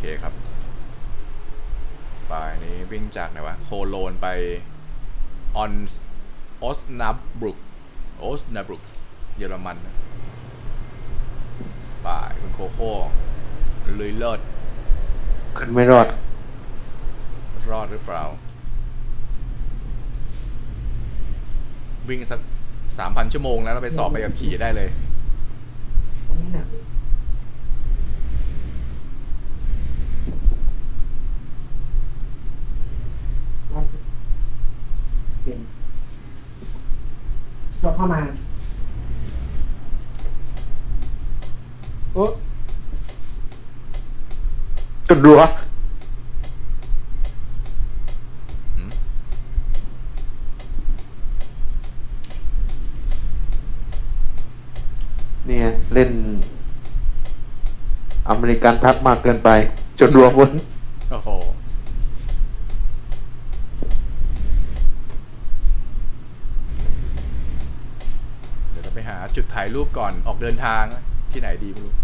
เคครับป่ายนี้วิ่งจากไหนวะ โคโลนไปออนออสนาบรุกออสนาบรุกเยอรมันนะป่ายคุณโคโค่ลุยเลิศขึ้นไม่รอด รอดหรือเปล่า วิ่งสักสามพันชั่วโมงแล้วเราไปสอบไปกับขี่ได้เลยตรงนี้น่ะมันเปลี่ยนยก เข้ามา โอ้จุดรัวหืมเนี่ย เล่น อเมริกันทักมากเกินไป จุดรัวบน โอ้โห เดี๋ยวเราไปหาจุดถ่ายรูปก่อนออก เดินทางที่ไหนดีไม่รู้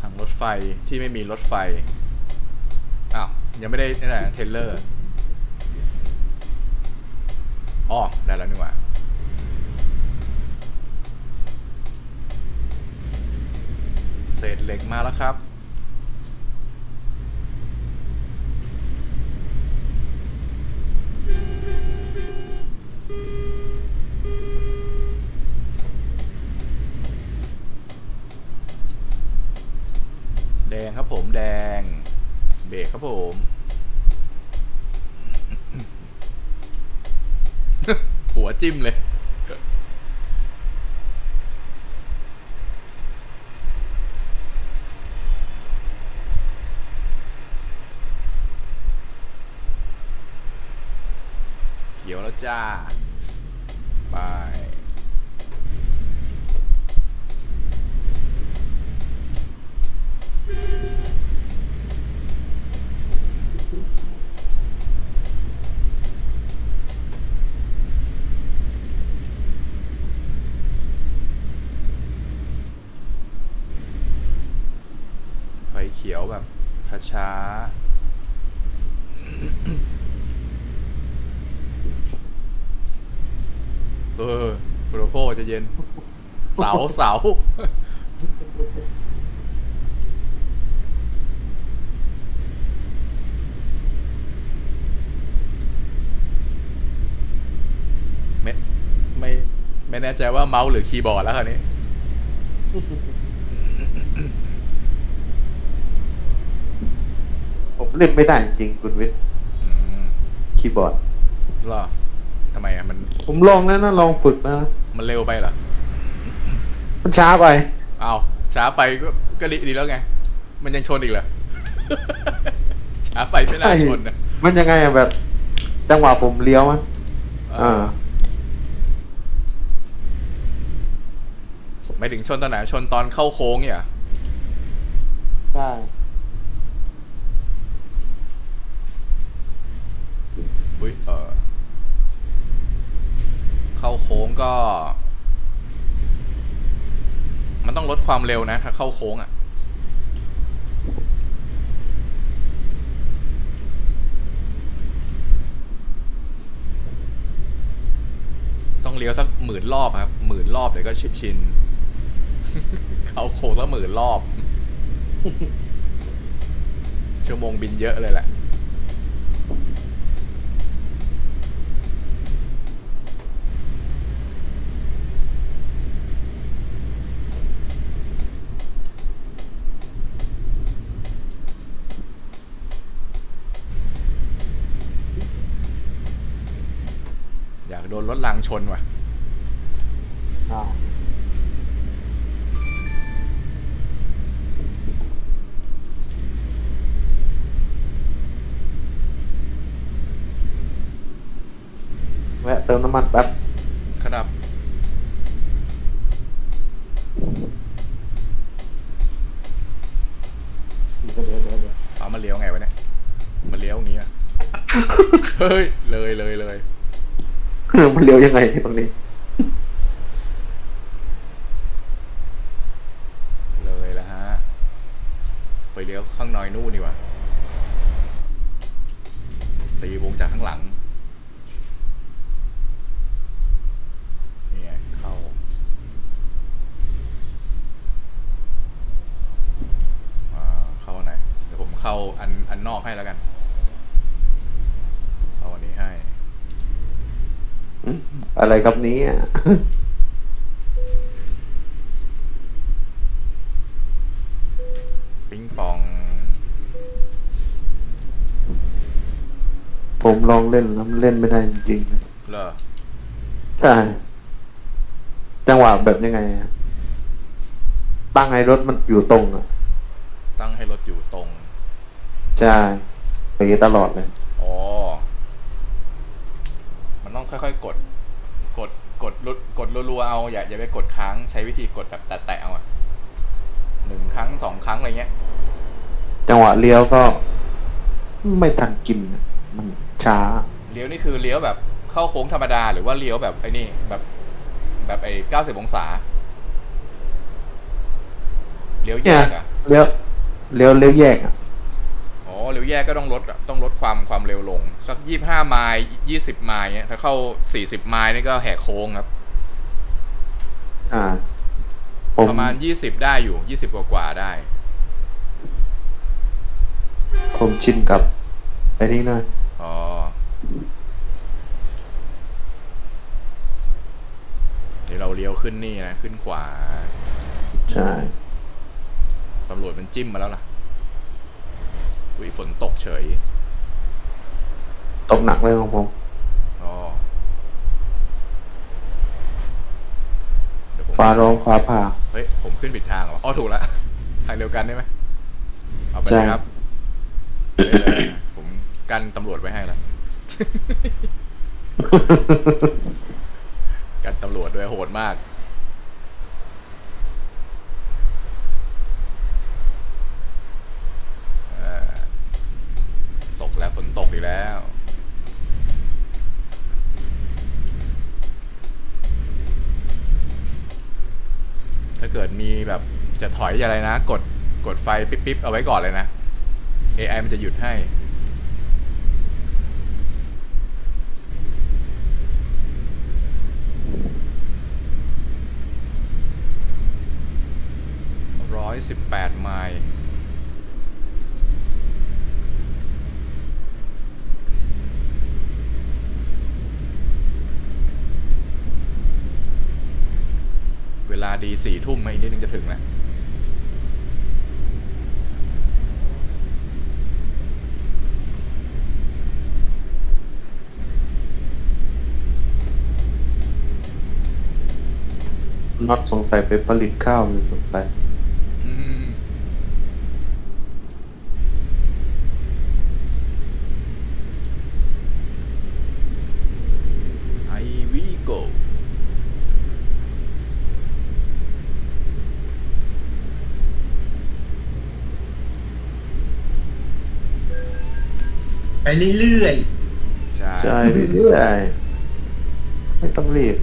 ทางรถไฟที่ไม่มีรถไฟ อ้าว ยังไม่ได้นี่แหละเทเลอร์อ๋อได้แล้วนี่หว่าเศษเหล็กมาแล้วครับ แดงครับผมแดง เบรกครับผม หัวจิ้มเลย เขียวแล้วจ้า ไป ไฟเขียวแบบช้าๆ เออโปรโคจะเย็น เสาเสาไม่ไม่ไม่แน่ใจว่าเมาส์หรือคีย์บอร์ดแล้วคราวนี้ ผมเล่นไม่ได้จริงๆคุณวิทย์อืมคีย์บอร์ด เหรอทำไมอะ มัน ผมลองแล้วนะลองฝึกนะ มันเร็วไปเหรอ มันช้าไป เอาวช้าไปก็ก็ดีดีแล้วไง มันยังชนอีกเหรอ ช้าไปไม่น่าใช่ชนนะมันยังไงอะแบบ จังหวะผมเลี้ยวมันเออ่าอไม่ถึงชนตอนไหนชนตอนเข้าโค้งเนี่ยเหรอใช่อุ้ยเออ เข้าโค้งก็ มันต้องลดความเร็วนะ ถ้าเข้าโค้งอะต้องเลี้ยวสักหมื่นรอบครับหมื่นรอบเดี๋ยวก็ชิชินเข้าโค้งสักหมื่นรอบ ชั่วโมงบินเยอะเลยแหละ อยากโดนร ถรางชนว่ะ อ่าแวะเติมน้ำมันแป๊บครับ เดี๋ยวเดี๋ยวเดี๋ยวเดี๋ยวเอามาเลี้ยวไงวะเนี่ย มันเลี้ยวอย่างงี้อะ เฮ้ย เลยเลยเลย มันเลี้ยวยังไงตรงนี้ เลยแล้วฮะ ไปเลี้ยวข้างในนู่นนี่หว่า ตีวงจากข้างหลังนี่ไงเข้า อ่า เข้าไหน เดี๋ยวผมเข้าอันอันนอกให้แล้วกัน เอาอันนี้ให้ อะไรครับเนี้ปิ้งปอง ผมลองเล่นแล้วมันเล่นไม่ได้จริงๆนะเลอใช่ จังหวะแบบยังไงอะตั้งให้รถมันอยู่ตรงอะตั้งให้รถอยู่ตรง ใช่ไปตลอดเลย อ๋อ มันต้อง ค่อยๆ กด กด กดรุดกดรัวๆเอา อย่าอย่าไปกดค้าง ใช้วิธีกดแบบแตะๆเอาอะหนึ่งครั้งสองครั้งอะไรเงี้ย จังหวะเลี้ยวก็ไม่ทันกินอะมันช้า เลี้ยวนี่คือเลี้ยวแบบเข้าโค้งธรรมดา หรือว่าเลี้ยวแบบไอ้นี่แบบแบบไอ้เก้าสิบองศา เลี้ยวแยเนี่ยกอะเลี้ยวเลี้ยวเลี้ยวแยกอะอ๋อเลี้ยว แยกก็ต้องลดอะต้องลดความความเร็วลง สักยี่ห้าไมล์ยี่สิบไมล์เนี้ยถ้าเข้าสี่สิบไมล์นี่ก็แหกโค้งครับ อ่าผมประมาณยี่สิบได้อยู่ยี่สิบกว่าๆได้ ผมชินกับไอ้นี่หน่อยอ๋อเดี๋ยวเราเลี้ยวขึ้นนี่นะ ขึ้นขวา ใช่ ตำรวจมันจิ้มมาแล้วล่ะ อุ้ยฝนตกเฉย ตกหนักเลยของผมอ๋อเดี๋ยวผมฟ้าร้องฟ้าผ่า เฮ้ย ผมขึ้นผิดทางเหรออ๋อถูกแล้ว ทางเดียวกันได้ไหมเอาไปเลยครับเลยเลยผมกันตำรวจไว้ให้แล้วกันตำรวจด้วยโหดมาก เอ่อตกแล้วฝนตกอีกแล้ว ถ้าเกิ ดมีแบบจะถอยอะไรนะ กดกดไฟปิ๊บๆเอาไว้ก่อนเลยนะ AI มันจะหยุดให้ ร้อยสิบแปดไมล์เวลาดีสี่ทุ่มไหมอีกนิดนึงจะถึงแล้ว น็อตสงสัยไปผลิตข้าวเลยสงสัยอืมไอวีโกไปเรื่อยใช่ใช่เรื่อยๆไม่ต้องรีบ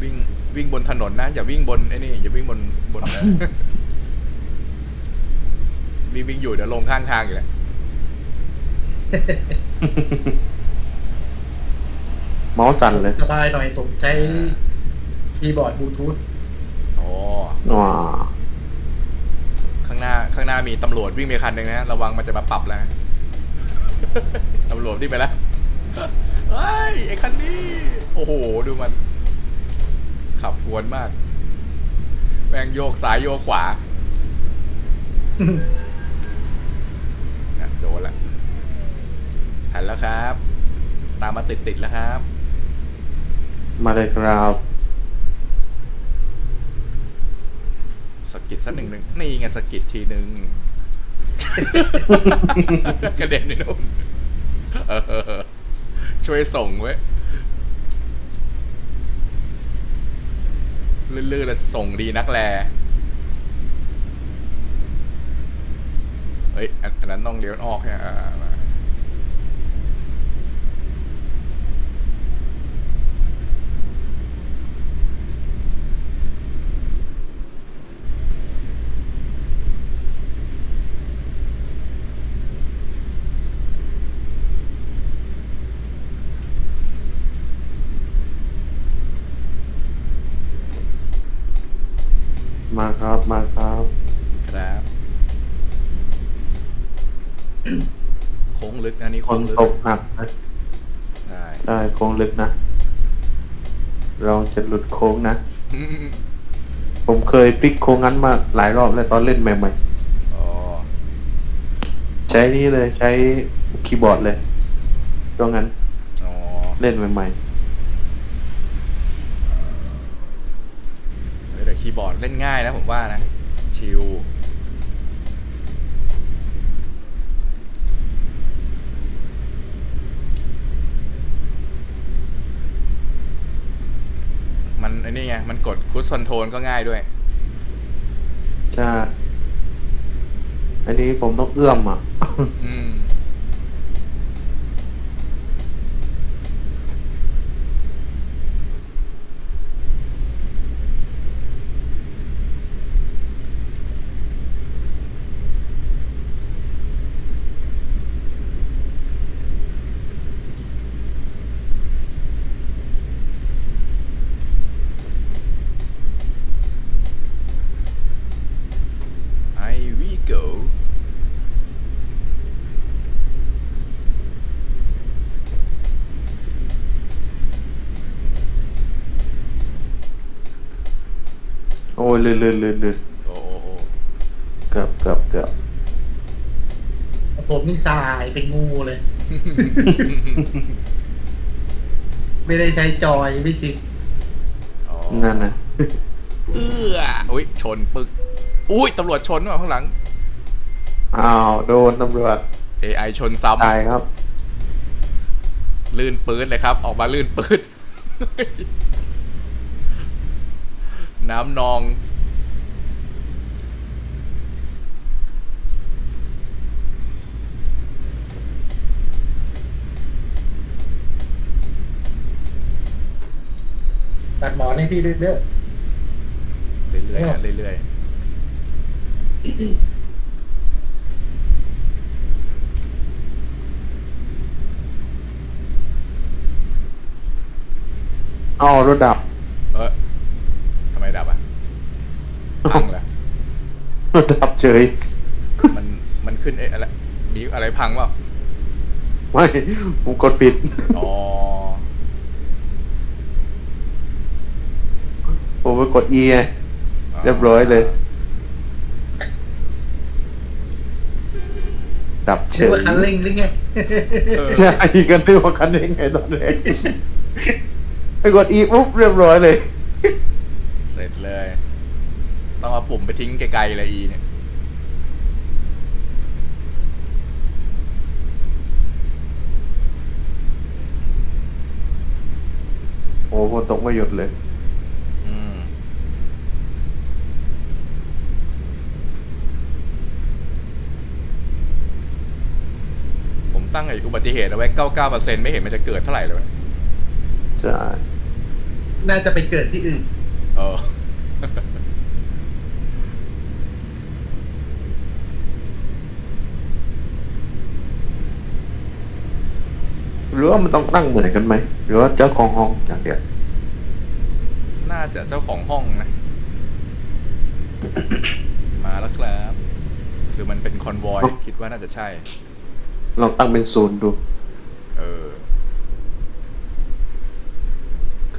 วิ่ง วิ่งบนถนนนะ อย่าวิ่งบนไอ้นี่อย่าวิ่งบนบนนะวิ่งวิ่งอยู่เดี๋ยวลงข้างทางอยู่แหละเมาส์สั่นเลยๆสบายหน่อยผมใช้คีย์บอร์ดบลูทูธโอ้ว้าข้างหน้าข้างหน้ามีตำรวจวิ่งไปคันหนึ่งนะระวังมันจะมาปรับแล้วตำรวจวิ่งไปแล้วเฮ้ยไอ้คันนี้ โอ้โห ดูมัน ขับกวนมาก แม่งโยกซ้ายโยกขวาน่ะโดนละหันแล้วครับ ตามมาติดติดๆแล้วครับ มาเลยครับสะกิดสักหนึ่งหนึ่งนี่ไงสะกิดทีหนึ่ง กระเด็นไปนู่นเออช่วยส่งไว้ย ลื่นๆแล้วส่งดีนักแลเฮ้ย อันนั้นต้องเลี้ยวออกเนี่ยอ่า มามาครับมาครับครับโค้งลึกอันนี้คโค้นงลึกตกหนักนะใช่ใช่โค้งลึกนะ เราจะหลุดโค้งนะ ผมเคยพลิกโค้งนั้นมาหลายรอบแล้วตอนเล่นใหม่อ๋อๆใช้นี่เลยใช้คีย์บอร์ดเลยช่วงนั้นอ๋อเล่นใหม่เฮ้ยแต่ คีย์บอร์ดเล่นง่ายนะผมว่านะ ชิลมันไอ้นี่ไง มันกดคุชคอนโทรลก็ง่ายด้วยๆใช่อันนี้ผมต้องเอื้อมอะ อืม I we go โอ้ย ลื่นลื่นลื่นลื่นโอ้โอ้โอ้เกือบเกือบเกือบผมนี่สายเป็นงูเลย ไม่ได้ใช้จอยไม่ชิดอ๋อนั่นนะเอื้ออุ้ยชนปึกอุ้ยตำรวจชนว่ะข้างหลัง อ้าวโดนตำรวจ AI ชนซ้ตายครับำลื่นปืดเลยครับ ออกมาลื่นปืดน้ำนอง ตัดหมอนให้พี่ด้วยเด้อเรื่อยๆฮะเรื่อยอ้าวรถดับๆเออทำไมดับอะพังเหรอรถดับเฉย มันมันขึ้นเอ๊ะอะไรมีอะไรพังเปล่าไม่ผมกดปิด อ๋อ ผมไปกด E ไงเรียบร้อยเลย ดับเฉชื่อยว่าคันเร่งหรือไง เออใช่กันนึกว่าคันเองไงตอนแรกไปกด E ปุ๊บเรียบร้อยเลย เสร็จเลย ต้องเอาปุ่มไปทิ้งไกลๆเลยอีเนี่ย โอ้โหฝนตกไม่หยุดเลย อืม ผม ตั้งไอ้อุบัติเหตุเอาไว้99%ไม่เห็นมันจะเกิดเท่าไหร่เลยวะใช่น่าจะไปเกิดที่อื่น เออ หรือว่ามันต้องตั้งเหมือนกันไหม หรือว่าเจ้าของห้องอย่างเดียวน่าจะเจ้าของห้องนะ มาแล้วครับ คือมันเป็นคอนวอย คิดว่าน่าจะใช่ ลองตั้งเป็นศูนย์ดู เออ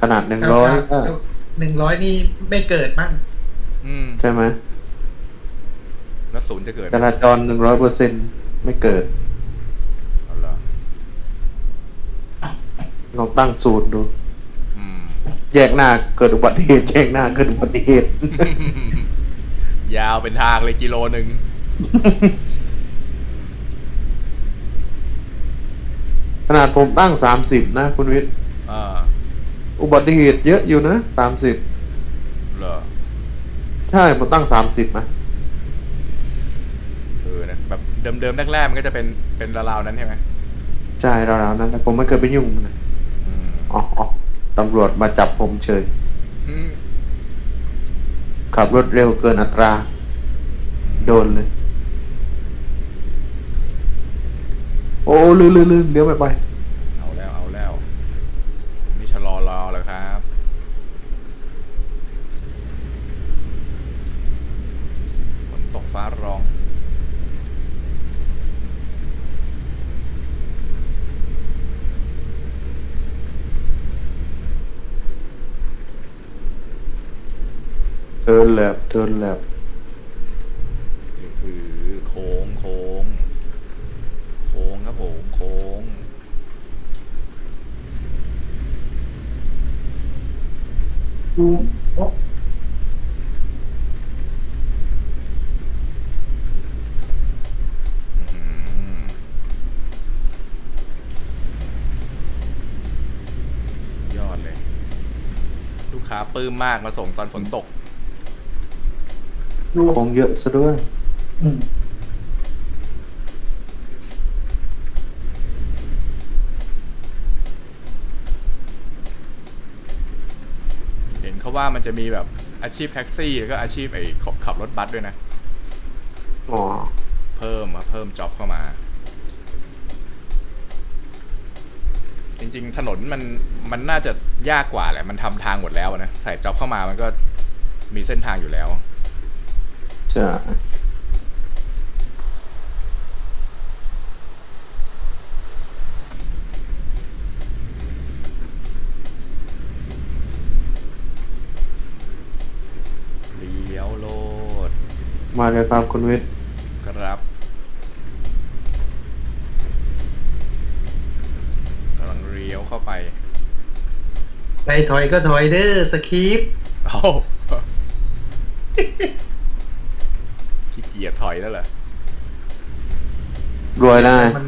ขนาดหนึ่งร้อยหนึ่งร้อยนี่ไม่เกิดมั้งอืม ใช่ไหมแล้วศูนย์จะเกิดจราจรหนึ่งร้อยเปอร์เซ็นไม่เกิด เอาเหรอลองตั้งศูนย์ดู อืม แยกหน้าเกิดอุบัติเหตุแยกหน้าเกิดอุบัติเหตุ ยาวเป็นทางเลยกิโลหนึ่ง ขนาดผมตั้งสามสิบนะคุณวิทย์อ่าอุบัติเหตุเยอะอยู่นะสามสิบเหรอใช่ผมตั้งสามสิบนะเออนะแบบเดิมๆแรกๆมันก็จะเป็นเป็นราวๆนั้นใช่ไหมใช่ราวๆนั้นแต่ผมไม่เคยไปยุ่งมันนะอืมอ๋ออ๋อตำรวจมาจับผมเฉย อืมขับรถเร็วเกินอัตรา โดนเลย โอ้ลื่นลื่นลื่นเดี๋ยวไปไปเอาแล้วเอาแล้วผมนี่ชะลอรอแล้วครับ ฝนตกฟ้าร้อง เทิร์นแล็บเทิร์นแล็บ โค้งครับผมโค้งดูโอ้อื้อหือยอดเลย ลูกค้าปลื้มมากมาส่งตอนฝนตกดูโค้งเยอะซะด้วย อืม เห็นเขาว่ามันจะมีแบบอาชีพแท็กซี่แล้วก็อาชีพไอ้ขับขับรถบัสด้วยนะ อ๋อเพิ่มอะเพิ่มจ็อบเข้ามา จริง ๆ ถนนมันมันน่าจะยากกว่าแหละ มันทำทางหมดแล้วอะนะ ใส่จ็อบเข้ามามันก็มีเส้นทางอยู่แล้ว ใช่ เลี้ยวโลด มาเลยครับคุณวิทย์ครับกำลังเลี้ยวเข้าไปในถอยก็ถอยเด้อสคริปต์เอาขี้เกียจถอยแล้วเหรอรวยได้มัน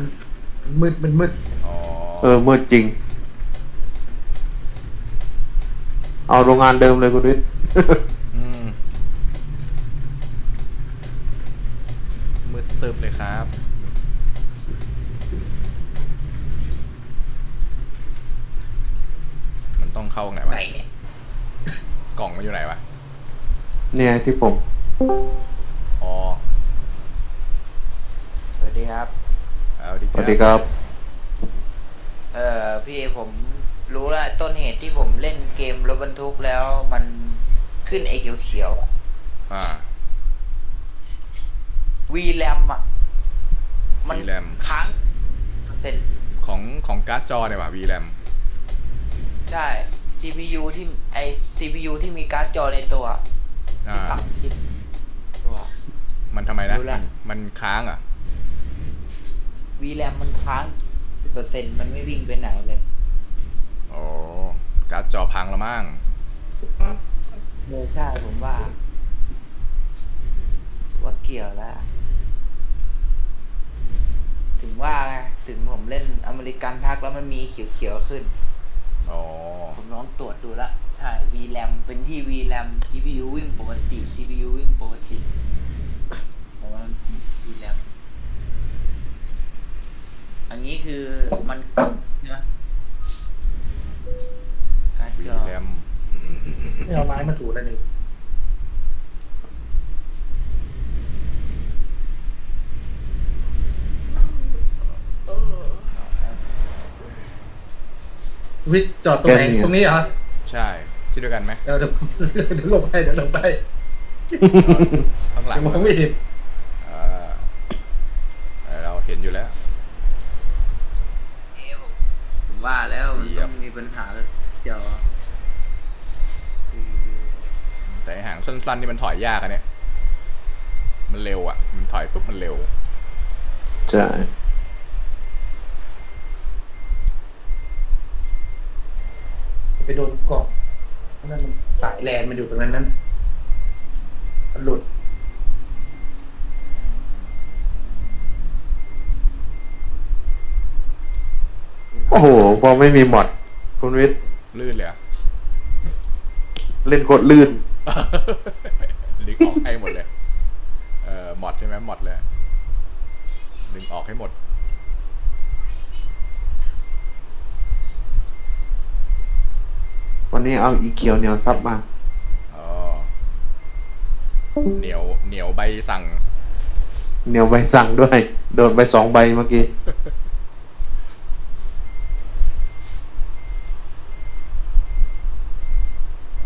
มืดมันมืดอ๋อเออมืดจริง เอาโรงงานเดิมเลยคุณวิทย์ อืมมืดตึบเลยครับ มันต้องเข้าไหนวะ ไหนเนี่ย กล่องมันอยู่ไหนวะ เนี่ยที่ผม อ๋อสวัสดีครับ เอาดีสวัสดีครับ เอ่อพี่ผมรู้แล้วต้นเหตุที่ผมเล่นเกมรถบรรทุกแล้วมันขึ้นไอ้เขียวอ่า ๆวีแรมอะ มัน VRAM ค้างเซ็นของของการ์ดจอเนี่ยว่ะ VRAM ใช่ GPU ที่ไอ CPU ที่มีการ์ดจอในตัว อ่าที่ฝังชิปตัว มันทำไมนะรู้ละ มันมันค้างอะ วีแรมมันค้างเปอร์เซ็นต์มันไม่วิ่งไปไหนเลย อ๋อ การ์ดจอพังแล้วมั้งเลยใช่ผมว่า ว่าเกี่ยวแล้ว ถึงว่าไงถึงผมเล่นอเมริกันทักแล้วมันมีเขียวๆขึ้น อ๋อ ผมลองตรวจดูแล้ว ใช่ VRAM เป็นที่ VRAM GPU วิ่งปกติ CPU วิ่งปกติแต่ว่ามัน VRAM อันนี้คือมันใช่ไหมการ์ดจอ VRAM ไม่เอาไม้มาถูแล้วนี่วิทย์จอดตรงไหนแกนี่ตรงนี้เหรอใช่ ที่เด้วยวกันไหมเดี๋ยวเดี๋ยวเดี๋ยวลงไปเดี๋ยวลงไปข้างหลังเดี๋ยวมองไม่เห็นอ่าเออเราเห็นอยู่แล้ว เอวผมว่าแล้วมันเสียต้บองมีปัญหาจอคือแต่ไอ้หางสั้นๆนี่มันถอยยากอะเนี่ย มันเร็วอะ มันถอยปุ๊บมันเร็ว ใช่ไปโดนกล่องเพราะ นั่นมันสายแลนมันอยู่ตรงนั้นนั้นมันหลุด โอ้โห พอไม่มีมอดคุณวิทย์ลื่นเลยอะ เล่นโคตรลื่น ดึงออกให้หมดเลย เอ่อมอดใช่ไหมมอดเลย ดึงออกให้หมด วันนี้เอาอีเขียวเหนียวซับมา อ๋อ เหนียวเหนียวใบสั่ง เหนียวใบสั่งด้วย โดนไปสองใบเมื่อกี้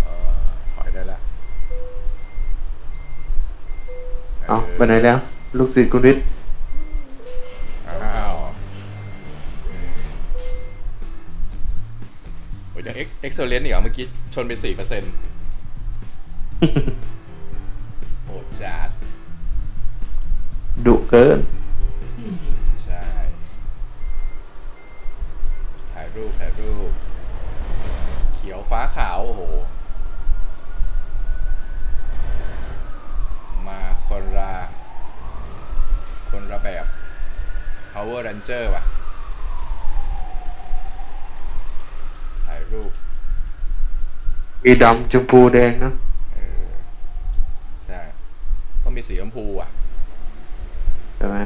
เอ่อถอยได้แล้วเอาไปไหนแล้ว ลูกศิษย์คุณวิทย์ อ้ยยังเอ็กเอ็กเซลเลนต์อีกเหรอเมื่อกี้ ชนไปสี่เปอร์เซ็นต์โหดจัดดุเกิน ใช่ ถ่ายรูป ถ่ายรูป เขียวฟ้าขาว โอ้โห มาคนละ คนละแบบ Power Ranger ว่ะ ถ่ายรูป มีดำชมพูแดงนะเออใช่ต้องมีสีชมพูอะ ใช่ไหม